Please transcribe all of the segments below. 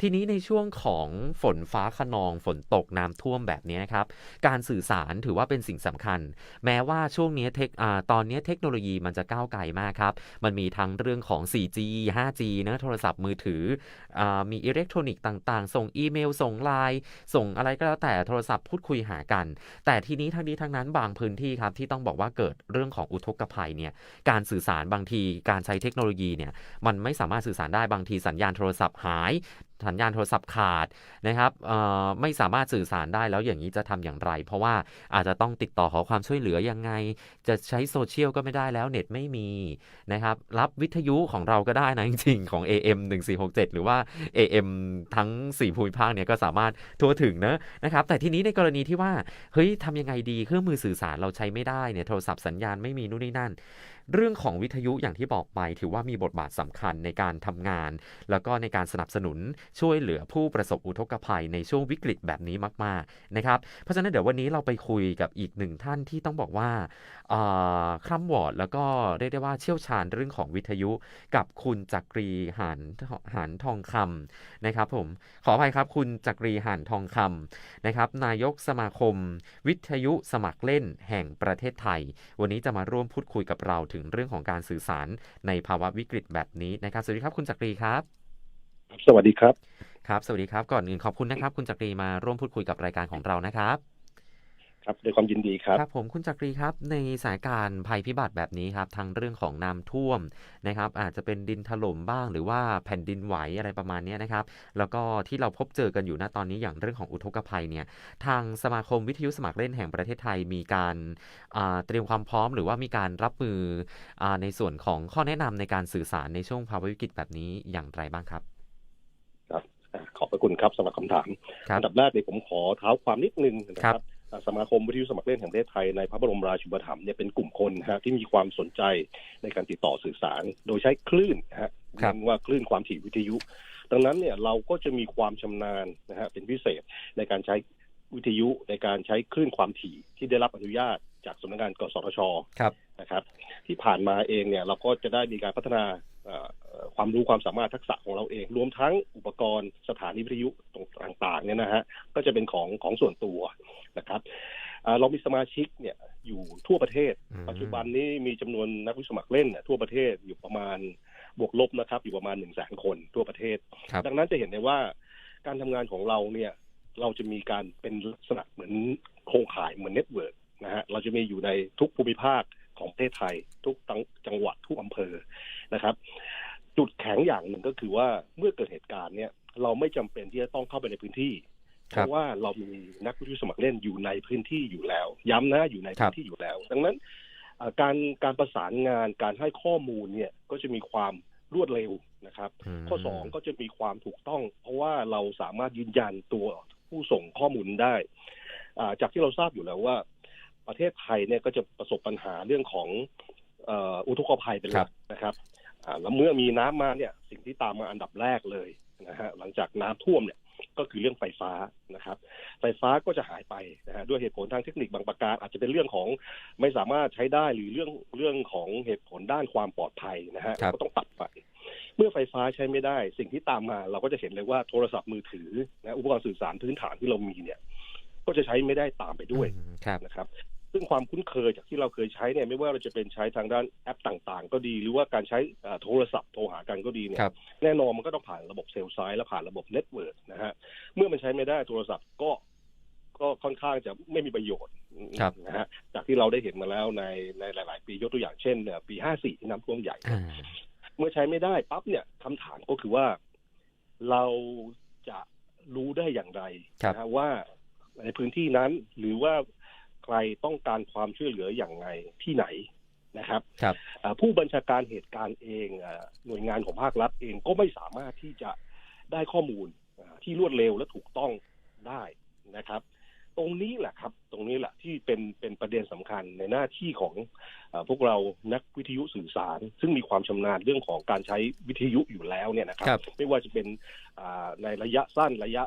ทีนี้ในช่วงของฝนฟ้าขนองฝนตกน้ำท่วมแบบนี้นะครับ การสื่อสารถือว่าเป็นสิ่งสำคัญ แม้ว่าช่วงนี้เทคอตอนนี้เทคโนโลยีมันจะก้าวไกลมากครับ มันมีทั้งเรื่องของ 4G 5G นะโทรศัพท์มือถืออมีอิเล็กทรอนิกส์ต่าง ๆ ส่งอีเมล ส่งไลน์ส่งอะไรก็แล้วแต่โทรศัพท์พูดคุยหากัน แต่ทีนี้ทั้งนี้ทั้งนั้นบางพื้นที่ครับที่ต้องบอกว่าเกิดเรื่องของอุทกภัยเนี่ยการสื่อสารบางทีการใช้เทคโนโลยีเนี่ยมันไม่สามารถสื่อสารได้บางทีสัญญาณโทรศัพท์หาย สัญญาณโทรศัพท์ขาดนะครับไม่สามารถสื่อสารได้แล้วอย่างนี้จะทำอย่างไร เพราะว่าอาจจะต้องติดต่อขอความช่วยเหลือยังไง จะใช้โซเชียลก็ไม่ได้แล้วเน็ตไม่มีนะครับรับวิทยุของเราก็ได้นะจริงๆของ AM 1467 หรือว่า AM ทั้ง 4 ภูมิภาคเนี่ยก็สามารถทั่วถึงนะนะครับแต่ทีนี้ในกรณีที่ว่าเฮ้ยทำยังไงดีเครื่องมือสื่อสารเราใช้ไม่ได้เนี่ยโทรศัพท์สัญญาณไม่มีนู่นนี่นั่น เรื่องของวิทยุอย่างที่บอกไป ถือว่ามีบทบาทสำคัญในการทำงาน แล้วก็ในการสนับสนุนช่วยเหลือผู้ประสบอุทกภัยในช่วงวิกฤตแบบนี้มากๆนะครับเพราะฉะนั้นเดี๋ยววันนี้เราไปคุยกับอีกหนึ่งท่านที่ต้องบอกว่าคร่ำวอร์ดแล้วก็เรียกได้ว่าเชี่ยวชาญเรื่องของวิทยุกับคุณจักรีหานหานทองคำนะครับผมขออภัยครับคุณจักรีหานทองคำนะครับนายกสมาคม วิทยุสมัครเล่นแห่งประเทศไทย วันนี้จะมาร่วมพูดคุยกับเราถึงเรื่องของการสื่อสารในภาวะวิกฤตแบบนี้นะครับ สวัสดีครับคุณจักรีครับ สวัสดีครับ ครับ สวัสดีครับ ก่อนอื่นขอบคุณนะครับ คุณจักรีมาร่วมพูดคุยกับรายการของเรานะครับ ครับด้วยความยินดีครับครับผมคุณจักรีครับ ในสถานการณ์ภัยพิบัติแบบนี้ครับทั้งเรื่องของน้ำท่วมนะครับ อาจจะเป็นดินถล่มบ้าง หรือว่าแผ่นดินไหวอะไรประมาณนี้นะครับ แล้วก็ที่เราพบเจอกันอยู่ณตอนนี้อย่างเรื่องของอุทกภัยเนี่ยทางสมาคมวิทยุสมัครเล่นแห่งประเทศไทยมีการเตรียมความพร้อม หรือว่ามีการรับมืออในส่วนของข้อแนะนำในการสื่อสารในช่วงภาวะวิกฤตแบบนี้อย่างไรบ้างครับครับขอบพระคุณครับสำหรับคำถามอันดับแรกเลยผมขอเท้าความนิดนึงนะครับ สมาคมวิทยุสมัครเล่นแห่งประเทศไทยในพระบรมราชูปถัมภ์เนี่ยเป็นกลุ่มคนนะฮะที่มีความสนใจในการติดต่อสื่อสาร โดยใช้คลื่นนะฮะเรียกว่าคลื่นความถี่วิทยุ ดังนั้นเนี่ยเราก็จะมีความชำนาญนะฮะเป็นพิเศษในการใช้วิทยุในการใช้คลื่นความถี่ที่ได้รับอนุญาตจากสำนักงานกสทชนะครับ ที่ผ่านมาเองเนี่ยเราก็จะได้มีการพัฒนา ความรู้ความสามารถทักษะของเราเอง รวมทั้งอุปกรณ์สถานีวิทยุต่างๆเนี่ยนะฮะก็จะเป็นของของส่วนตัวนะครับเรามีสมาชิกเนี่ยอยู่ทั่วประเทศ ปัจจุบันนี้มีจำนวนนักวิสมัครเล่นทั่วประเทศอยู่ประมาณบวกลบนะครับ อยู่ประมาณหนึ่งแสนคนทั่วประเทศ ดังนั้นจะเห็นได้ว่าการทำงานของเราเนี่ยเราจะมีการเป็นลักษณะเหมือนโครงข่ายเหมือนเน็ตเวิร์กนะฮะเราจะมีอยู่ในทุกภูมิภาคของประเทศไทย ทุกจังหวัดทุกอำเภอนะครับ จุดแข็งอย่างหนึ่งก็คือว่าเมื่อเกิดเหตุการณ์เนี่ยเราไม่จำเป็นที่จะต้องเข้าไปในพื้นที่ เพราะว่าเรามีนักวิทยุสมัครเล่นอยู่ในพื้นที่อยู่แล้ว ย้ำนะอยู่ในพื้นที่อยู่แล้ว ดังนั้นการการประสานงานการให้ข้อมูลเนี่ยก็จะมีความรวดเร็วนะครับ ข้อสองก็จะมีความถูกต้อง เพราะว่าเราสามารถยืนยันตัวผู้ส่งข้อมูลได้ จากที่เราทราบอยู่แล้วว่า ประเทศไทยเนี่ยก็จะประสบปัญหาเรื่องของอุทกภัยเป็นหลักนะครับ แล้วเมื่อมีน้ำมาเนี่ยสิ่งที่ตามมาอันดับแรกเลยนะฮะหลังจากน้ำท่วมเนี่ยก็คือเรื่องไฟฟ้านะครับ ไฟฟ้าก็จะหายไปนะฮะด้วยเหตุผลทางเทคนิคบางประการ อาจจะเป็นเรื่องของไม่สามารถใช้ได้หรือเรื่องเรื่องของเหตุผลด้านความปลอดภัยนะฮะก็ต้องตัดไฟเมื่อไฟฟ้าใช้ไม่ได้ สิ่งที่ตามมา เราก็จะเห็นเลยว่าโทรศัพท์มือถือนะอุปกรณ์สื่อสารพื้นฐานที่เรามีเนี่ย ก็จะใช้ไม่ได้ตามไปด้วยนะครับ ซึ่งความคุ้นเคยจากที่เราเคยใช้เนี่ยไม่ว่าเราจะเป็นใช้ทางด้านแอปต่างๆ ก็ดี หรือว่าการใช้โทรศัพท์โทรหากันก็ดีเนี่ยแน่นอนมันก็ต้องผ่านระบบเซลล์ไซด์และผ่านระบบเน็ตเวิร์กนะฮะเมื่อมันใช้ไม่ได้โทรศัพท์ก็ก็ค่อนข้างจะไม่มีประโยชน์นะฮะจากที่เราได้เห็นมาแล้วในในหลาย ๆ ปียกตัวอย่างเช่นเนี่ยปีห้าสี่ที่น้ำท่วมใหญ่ เมื่อใช้ไม่ได้ปั๊บเนี่ยคำถามก็คือว่าเราจะรู้ได้อย่างไรนะว่าในพื้นที่นั้นหรือว่าใครต้องการความช่วยเหลืออย่างไรที่ไหนนะครับครับผู้บัญชาการเหตุการณ์เองหน่วยงานของภาครัฐเองก็ไม่สามารถที่จะได้ข้อมูลที่รวดเร็วและถูกต้องได้นะครับ ตรงนี้แหละครับ ตรงนี้แหละที่เป็นเป็นประเด็นสำคัญในหน้าที่ของอพวกเรานักวิทยุสื่อสาร ซึ่งมีความชำนาญเรื่องของการใช้วิทยุอยู่แล้วเนี่ยนะครับไม่ว่าจะเป็นในระยะสั้นระยะ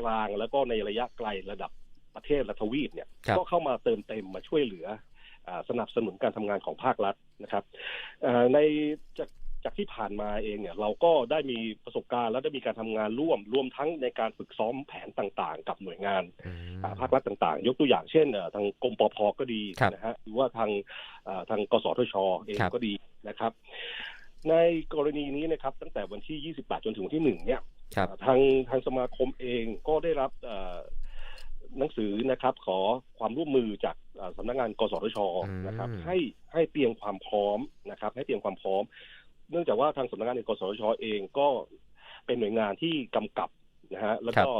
กลางแล้วก็ในระยะไกลระดับ ประเทศและทวีปเนี่ยก็เข้ามาเติมเต็มมาช่วยเหลือสนับสนุนการทำงานของภาครัฐนะครับในจากจากที่ผ่านมาเองเนี่ยเราก็ได้มีประสบการณ์ และได้มีการทำงานร่วมรวมทั้งในการฝึกซ้อมแผนต่างๆ กับหน่วยงานอืมอ่าภาครัฐต่างๆ ยกตัวอย่างเช่นเอ่อทางกรมปภก็ดีครับนะฮะหรือว่าทางอ่าทางกสทชเองครับก็ดีนะครับ ในกรณีนี้นะครับ ตั้งแต่วันที่ 28 จนถึงวันที่ 1 เนี่ยครับทางทางสมาคมเองก็ได้รับเอ่อ หนังสือนะครับ ขอความร่วมมือจากเอ่อสำนักงานกสทชนะครับอืมให้ให้เตรียมความพร้อมนะครับ ให้เตรียมความพร้อม เนื่องจากว่าทางสำนักงานกสทชเองก็เป็นหน่วยงานที่กำกับนะฮะแล้วก็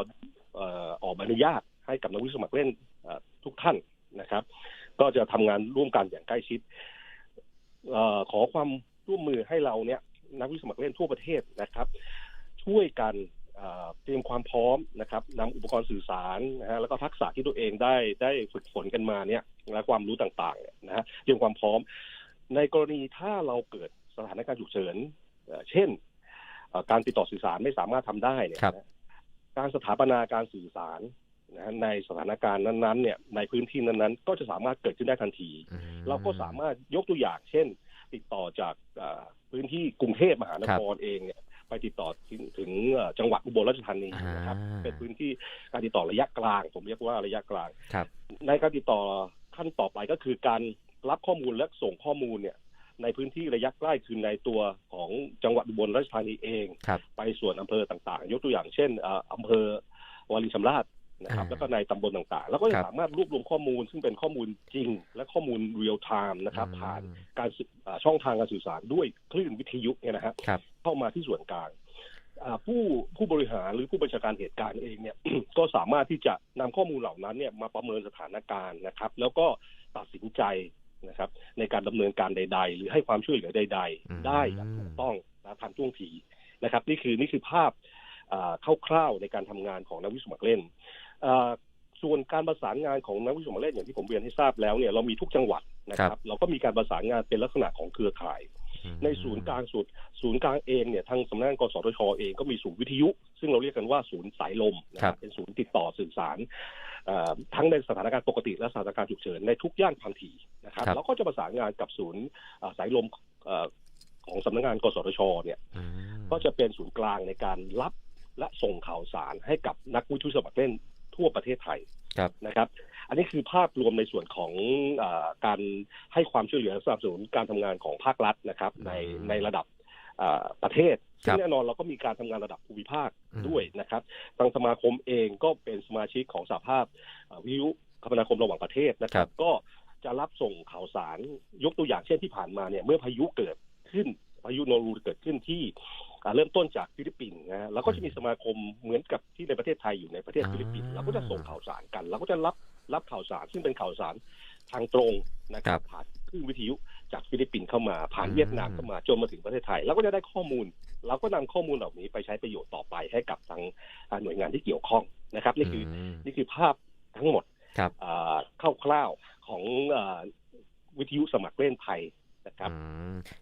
เอ่อออกใบอนุญาตให้กับนักวิสมัครเล่นเอ่อทุกท่านนะครับ ก็จะทำงานร่วมกันอย่างใกล้ชิดเออขอความร่วมมือให้เราเนี่ยนักวิสมัครเล่นทั่วประเทศนะครับ ช่วยกัน เอ่อเตรียมความพร้อมนะครับนำอุปกรณ์สื่อสารนะฮะแล้วก็ทักษะที่ตัวเองได้ได้ฝึกฝนกันมาเนี่ยและความรู้ต่างๆเนี่ยนะฮะเตรียมความพร้อม ในกรณีถ้าเราเกิดสถานการณ์ฉุกเฉินเอ่อเช่นเอ่อการติดต่อสื่อสารไม่สามารถทำได้เนี่ยครับนะการสถาปนาการสื่อสารนะฮะในสถานการณ์นั้นๆเนี่ยในพื้นที่นั้นๆ ก็จะสามารถเกิดขึ้นได้ทันทีอืมเราก็สามารถยกตัวอย่างเช่น ติดต่อจากเอ่อพื้นที่กรุงเทพมหานครเองเนี่ย ไปติดต่อถึงถึงเอ่อจังหวัดอุบลราชธานีนะครับอ่าเป็นพื้นที่การติดต่อระยะกลาง ผมเรียกว่าระยะกลางครับในการติดต่อขั้นต่อไปก็คือการรับข้อมูลและส่งข้อมูลเนี่ยในพื้นที่ระยะใกล้คือในตัวของจังหวัดอุบลราชธานีเองครับไปส่วนอำเภอต่างๆ ยกตัวอย่างเช่นเอ่ออำเภอวารินชำราบ นะครับอ่าแล้วก็ในตำบลต่างๆ แล้วก็จะครับสามารถรวบรวมข้อมูล ซึ่งเป็นข้อมูลจริง และข้อมูลเรียลไทม์นะครับ ผ่านการสื่ออ่าช่องทางการสื่อสารด้วยคลื่นวิทยุเนี่ยนะฮะครับ เข้ามาที่ส่วนกลางอ่าผู้ผู้บริหารหรือผู้บัญชาการเหตุการณ์เองเนี่ย ก็สามารถที่จะนำข้อมูลเหล่านั้นเนี่ยมาประเมินสถานการณ์นะครับ แล้วก็ตัดสินใจนะครับ ในการดำเนินการใด ๆ หรือให้ความช่วยเหลือใดอืมๆได้อย่างถูกต้องและทันท่วงทีนะครับ นี่คือนี่คือภาพอ่าคร่าวๆในการทำงานของนักวิสมัครเล่นอ่า ส่วนการประสานงานของนักวิสมัครเล่นอย่างที่ผมเรียนให้ทราบแล้วเนี่ยเรามีทุกจังหวัดนะครับ เราก็มีการประสานงานเป็นลักษณะของเครือข่ายอืมในศูนย์กลางสุด ศูนย์กลางเองเนี่ยทางสำนักงานกสทชเองก็มีศูนย์วิทยุ ซึ่งเราเรียกกันว่าศูนย์สายลมนะคครัรับบเป็นศูนย์ติดต่อสื่อสารเอ่อทั้งในสถานการณ์ปกติและสถานการณ์ฉุกเฉินในทุกย่านความถี่นะครับครับแล้วก็จะประสานงานกับศูนย์เอ่อสายลมเอ่อของสำนักงานกสทชเนี่ยอืมก็จะเป็นศูนย์กลางในการรับและส่งข่าวสารให้กับนักวิทยุสมัครเล่น ทั่วประเทศไทยครับนะครับ อันนี้คือภาพรวมในส่วนของอาการให้ความช่วยเหลือสนับสนุนการทำงานของภาครัฐนะครับ ในอืมในระดับอ่าประเทศครัซึ่บงแน่นอนเราก็มีการทำงานระดับภูมิภาคอืมด้วยนะครับทางสมาคมเองก็เป็นสมาชิกของสหภาพอ่าวิทยุคมนาคมระหว่างประเทศนะครับ ก็จะรับส่งข่าวสารยกตัวอย่างเช่นที่ผ่านมาเนี่ยเมื่อพายุเกิดขึ้นพายุโนรูเกิดขึ้นที่อ่า เริ่มต้นจากฟิลิปปินส์นะฮะแล้วก็จะมีสมาคมเหมือนกับที่ในประเทศไทยอยู่ในประเทศฟิลิปปินส์เราก็จะส่งข่าวสารกันเราก็จะรับรับข่าวสาร ซึ่งเป็นข่าวสารทางตรงนะครับผ่านคลื่นวิทยุจากฟิลิปปินส์เข้ามาผ่านเวียดนามเข้ามาจนมาถึงประเทศไทยเราก็จะได้ข้อมูล เราก็นำข้อมูลเหล่านี้ไปใช้ประโยชน์ต่อไปให้กับทางอ่าหน่วยงานที่เกี่ยวข้องนะครับ นี่คืออมนี่คือภาพทั้งหมดครับอ่าคร่าวๆของอาวิทยุสมัครเล่นไทยนะ ครับ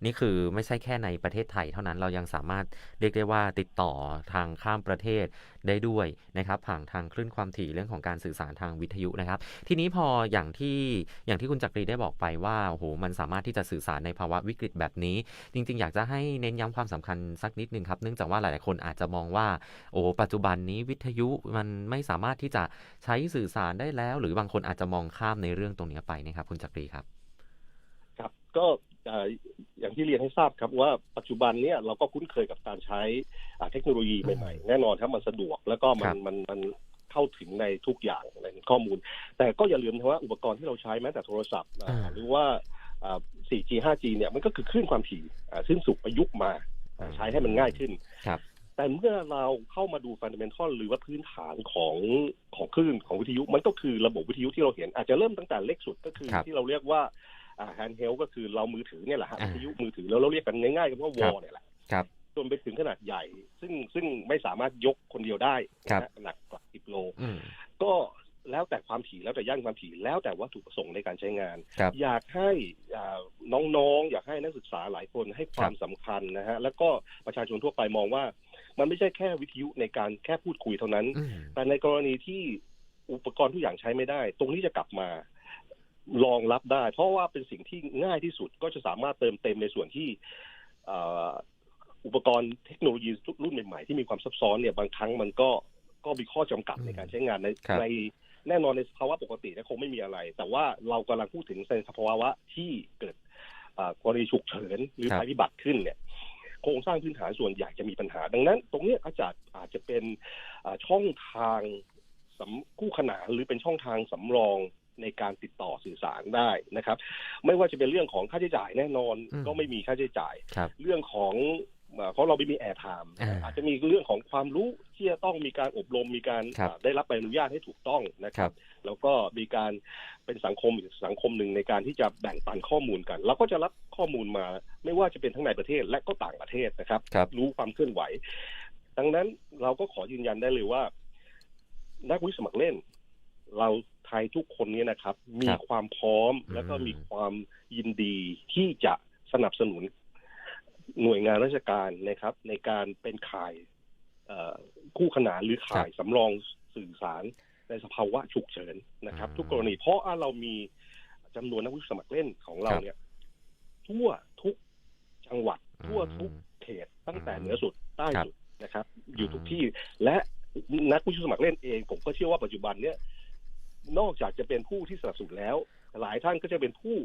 นี่คือไม่ใช่แค่ในประเทศไทยเท่านั้นเรายังสามารถเรียกได้ว่าติดต่อทางข้ามประเทศได้ด้วยนะครับผ่านทางคลื่นความถี่เรื่องของการสื่อสารทางวิทยุนะครับ ทีนี้พออย่างที่อย่างที่คุณจักรีได้บอกไปว่าโอ้โหมันสามารถที่จะสื่อสารในภาวะวิกฤตแบบนี้ จริง ๆ อยากจะให้เน้นย้ำความสำคัญสักนิดนึงครับเนื่องจากว่าหลายๆคนอาจจะมองว่า โอ้ปัจจุบันนี้วิทยุมันไม่สามารถที่จะใช้สื่อสารได้แล้ว หรือบางคนอาจจะมองข้ามในเรื่องตรงนี้ไปนะครับคุณจักรีครับ ครับก็เอ่ออย่างที่เรียนให้ทราบครับว่าปัจจุบันเนี่ยเราก็คุ้นเคยกับการใช้อ่าเทคโนโลยีใหม่ๆ แน่นอนครับมันสะดวกแล้วก็มัครันบมันมันเข้าถึงในทุกอย่างในข้อมูล แต่ก็อย่าลืมนะว่าอุปกรณ์ที่เราใช้แม้แต่โทรศัพท์อ่าอ่าหรือว่าอ่า 4G 5G เนี่ยมันก็คือคลื่นความถี่อ่าซึ่งสุกประยุกต์มาอ่าใช้ให้มันง่ายขึ้นครับแต่เมื่อเราเข้ามาดูฟันเดเมนทัลหรือว่าพื้นฐานของของคลื่นของวิทยุมันก็คือระบบวิทยุที่เราเห็น อาจจะเริ่มตั้งแต่เล็กสุดก็คือครับที่เราเรียกว่า แฮนด์เฮลก็คือเรามือถือเนี่ยแหละฮะอ่าวิทยุมือถือแล้วเราเรียกกันง่ายๆกันว่าวครัอบลเนี่ยแหละครับจนไปถึงขนาดใหญ่ ซึ่งซึ่งไม่สามารถยกคนเดียวได้ครับนะฮะหนักกว่าสิบโลอืมก็แล้วแต่ความถี่แล้วแต่ย่านความถี่แล้วแต่วัตถุประสงค์ในการใช้งานครับอยากให้อ่าน้องๆ อยากให้นักศึกษาหลายคนให้ความสำคัญนะฮะแล้วก็ประชาชนทั่วไปมองว่า มันไม่ใช่แค่วิทยุในการแค่พูดคุยเท่านั้นอืมแต่ในกรณีที่อุปกรณ์ทุกอย่างใช้ไม่ได้ ตรงนี้จะกลับมา รองรับได้ เพราะว่าเป็นสิ่งที่ง่ายที่สุดก็จะสามารถเติมเต็มในส่วนที่เอ่ออุปกรณ์เทคโนโลยีรุ่นใหม่ๆ ที่มีความซับซ้อนเนี่ยบางครั้งมันก็ก็มีข้อจำกัดอืมในการใช้งานในครับในแน่นอนในสภาวะปกติเนี่ยคงไม่มีอะไร แต่ว่าเรากำลังพูดถึงในสภาวะที่เกิดอ่ากรณีฉุกเฉินหรือครับภัยพิบัติขึ้นเนี่ยโครงสร้างพื้นฐานส่วนใหญ่จะมีปัญหา ดังนั้น ตรงเนี้ยอาจจะอาจจะเป็นอ่าช่องทางสำคู่ขนานหรือเป็นช่องทางสำรอง ในการติดต่อสื่อสารได้นะครับ ไม่ว่าจะเป็นเรื่องของค่าใช้จ่ายแน่นอนอืมก็ไม่มีค่าใช้จ่ายครับเรื่องของเอ่อเพราะเราไม่มีแอร์ไทม์อ่าอาจจะมีเรื่องของความรู้ที่จะต้องมีการอบรมมีการครับอ่าได้รับใบอนุญาตให้ถูกต้องนะคครัรับบแล้วก็มีการเป็นสังคมอีกสังคมหนึ่งในการที่จะแบ่งปันข้อมูลกันเราก็จะรับข้อมูลมา ไม่ว่าจะเป็นทั้งในประเทศและก็ต่างประเทศนะครับครับรู้ความเคลื่อนไหว ดังนั้นเราก็ขอยืนยันได้เลยว่า นักวิสมัครเล่น เราไทยทุกคนเนี้นะครับ มีความพร้อมแล้วก็มีความยินดีที่จะสนับสนุนหน่วยงานราชการนะครับ ในการเป็นข่ายเอ่อคู่ขนานหรือข่ายสำรองสื่อสารในสภาวะฉุกเฉินนะครับ ทุกกรณีเพราะว่าเรามีจำนวนนักวิสมัครเล่นของเราเนี่ย ทั่วทุกจังหวัด ทั่วทุกเขตตั้งแต่เหนือสุดใต้ครับสุดนะครับ อยู่อืมทุกที่และนักวิชาสมัครเล่นเอง ผมก็เชื่อว่าปัจจุบันเนี่ย นอกจากจะเป็นผู้ที่สนับสนุนแล้ว หลายท่านก็จะเป็นผู้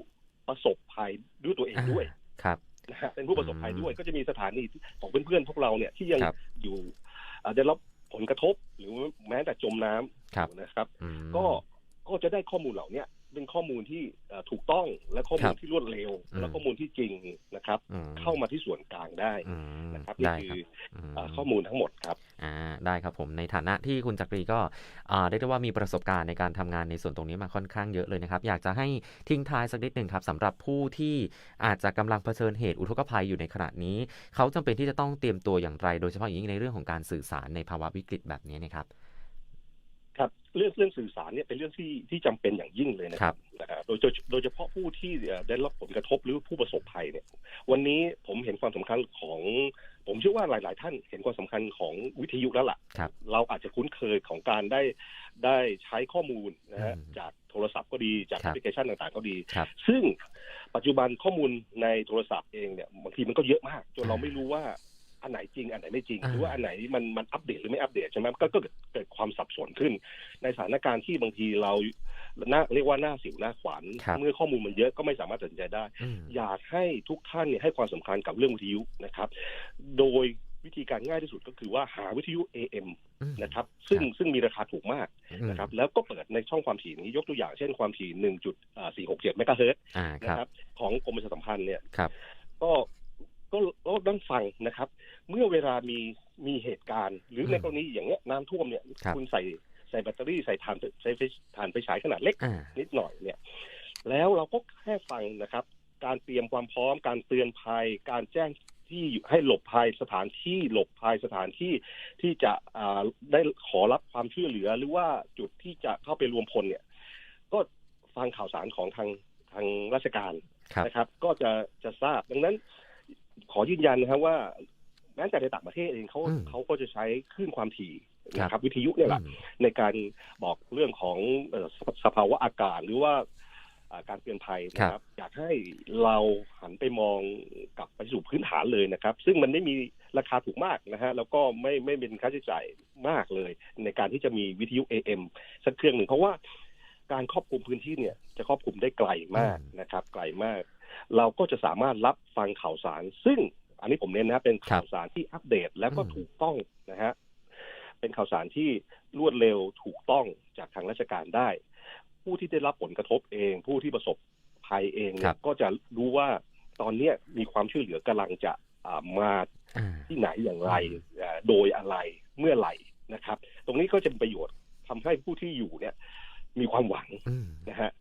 ประสบภัยด้วยตัวเองด้วยครับนะฮะเป็นผู้ประสบภัยด้วยอืมก็จะมีสถานีของเพื่อนๆพวกเราเนี่ยที่ยังครับอยู่อ่าได้รับผลกระทบหรือแม้แต่จมน้ำครับนะครับอืมก็ก็จะได้ข้อมูลเหล่าเนี้ ยเป็นข้อมูลที่เอ่อถูกต้องและข้อมูคลรับที่รวดเร็วอืมและข้อมูลที่จริงนะครับอืมเข้ามาที่ส่วนกลางได้อืมนะครับนี่ได้คืครัอบมอ่าข้อมูลทั้งหมดครับอ่าได้ครับผมในฐานะที่คุณจักรีก็อ่าเรียกได้ว่ามีประสบการณ์ในการทำงานในส่วนตรงนี้มาค่อนข้างเยอะเลยนะครับ อยากจะให้ทิ้งท้ายสักนิดหนึ่งครับสำหรับผู้ที่อาจจะกำลังเผชิญเหตุอุทกภัยอยู่ในขณะนี้ เขาจำเป็นที่จะต้องเตรียมตัวอย่างไร โดยเฉพาะอย่างยิ่งในเรื่องของการสื่อสารในภาวะวิกฤตแบบนี้นะครับ ครับเรื่องเรื่องสื่อสารเนี่ยเป็นเรื่องที่ที่จำเป็นอย่างยิ่งเลยนะครับนะฮะโดยโดยโดยเฉพาะผู้ที่เอ่อได้รับผลกระทบหรือผู้ประสบภัยเนี่ยวันนี้ผมเห็นความสำคัญของ ผมเชื่อว่าหลาย ๆ ท่านเห็นความสำคัญของวิทยุแล้วล่ะครับเราอาจจะคุ้นเคยของการได้ได้ใช้ข้อมูลนะฮะอืมจากโทรศัพท์ก็ดีจากครัแอบปพลิเคชันต่าง ๆ ก็ดีครับซึ่งปัจจุบันข้อมูลในโทรศัพท์เองเนี่ยบางทีมันก็เยอะมาก จนเราอ่าไม่รู้ว่า อันไหนจริงอันไหนไม่จริงอ่าหรือว่าอันไหนมันมันอัปเดตหรือไม่อัปเดตใช่ไหมก็ก็เกิดเกิดความสับสนขึ้น ในสถานการณ์ที่บางทีเราหน้าเรียกว่าหน้าสิวหน้าขวานครับเมื่อข้อมูลมันเยอะก็ไม่สามารถตัดสินใจได้อืมอยากให้ทุกท่านเนี่ยให้ความสำคัญกับเรื่องวิทยุนะครับ โดยวิธีการง่ายที่สุดก็คือว่าหาวิทยุ AM อืมนะครับซึ่งครับซึ่งมีราคาถูกมากอืมนะครับแล้วก็เปิดในช่องความถี่นี้ยกตัวอย่างเช่นความถี่ 1.467เมกะเฮิรตซ์อ่าคนะรับครับของกรมประชาสัมพันธ์เนี่ยครับก็ ก็ก็ต้องฟังนะครับ เมื่อเวลามีมีเหตุการณ์ หรืออืมในกรณีอย่างเงี้ยน้ำท่วมเนี่ยครับณใส่ใส่แบตเตอรี่ใส่ถ่านใส่ไฟถ่านไฟฉายขนาดเล็กอ่านิดหน่อยเนี่ย แล้วเราก็แค่ฟังนะครับ การเตรียมความพร้อม การเตือนภัย การแจ้งที่อยู่ให้หลบภัยสถานที่หลบภัยสถานที่ที่จะอ่าได้ขอรับความช่วยเหลือ หรือว่าจุดที่จะเข้าไปรวมพลเนี่ย ก็ฟังข่าวสารของทางทางราชการครับนะครับ ก็จะจะทราบดังนั้น ขอยืนยันนะครับว่าแม้แต่ในต่างประเทศเองเขาอืมเขาก็จะใช้คลื่นความถี่นะคครัรับบวิทยุเนี่ยแหละอืมในการบอกเรื่องของเอ่อสภสภาวะอากาศหรือว่าอ่าการเตือนภัยนะครับ อยากให้เราหันไปมองกลับไปสู่พื้นฐานเลยนะครับ ซึ่งมันไม่มีราคาถูกมากนะฮะแล้วก็ไม่ไม่เป็นค่าใช้จ่ายมากเลย ในการที่จะมีวิทยุ AM สักเครื่องหนึ่งเพราะว่าการครอบคลุมพื้นที่เนี่ยจะครอบคลุมได้ไกลมากอืมนะครับ ไกลมาก เราก็จะสามารถรับฟังข่าวสาร ซึ่งอันนี้ผมเน้นนะเป็นข่าวสารที่อัปเดตแล้วก็อืมถูกต้องนะฮะเป็นข่าวสารที่รวดเร็วถูกต้องจากทางราชการได้ ผู้ที่ได้รับผลกระทบเอง ผู้ที่ประสบภัยเองเนี่ครัยบก็จะรู้ว่าตอนเนี้ยมีความช่วยเหลือกำลังจะอ่ามาอ่าที่ไหนอย่างไรอืมอ่าโดยอะไรเมื่อไหร่นะครับ ตรงนี้ก็จะเป็นประโยชน์ทำให้ผู้ที่อยู่เนี่ย มีความหวังอืมนะฮะ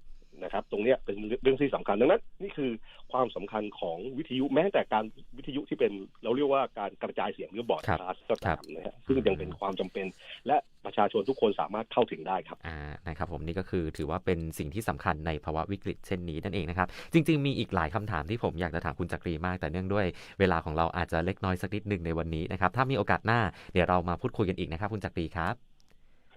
นะครับ ตรงเนี้ยเป็นเรื่องที่สำคัญดังนั้น นี่คือความสำคัญของวิทยุแม้แต่การวิทยุที่เป็นเราเรียกว่าการกระจายเสียงหรือบอดครับคาสต์ก็ตามนะฮะซึ่งยังเป็นความจำเป็น และประชาชนทุกคนสามารถเข้าถึงได้ครับอ่านะครับ ผมนี่ก็คือถือว่าเป็นสิ่งที่สำคัญในภาวะวิกฤตเช่นนี้นั่นเองนะครับ จริง ๆ มีอีกหลายคำถามที่ผมอยากจะถามคุณจักรีมาก แต่เนื่องด้วยเวลาของเราอาจจะเล็กน้อยสักนิดหนึ่งในวันนี้นะครับถ้ามีโอกาสหน้าเดี๋ยวเรามาพูดคุยกันอีกนะครับ คุณจักรีครับ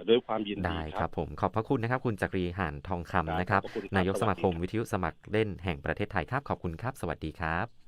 ด้วยความยินดีได้คครัรับบผมขอบพระคุณนะครับ คุณจักรีห่านทองคำนะครับขอบคุณครับนายกสมาคมสวัสดีครับวิทยุสมัครเล่นแห่งประเทศไทยครับขอบคุณครับ สวัสดีครับ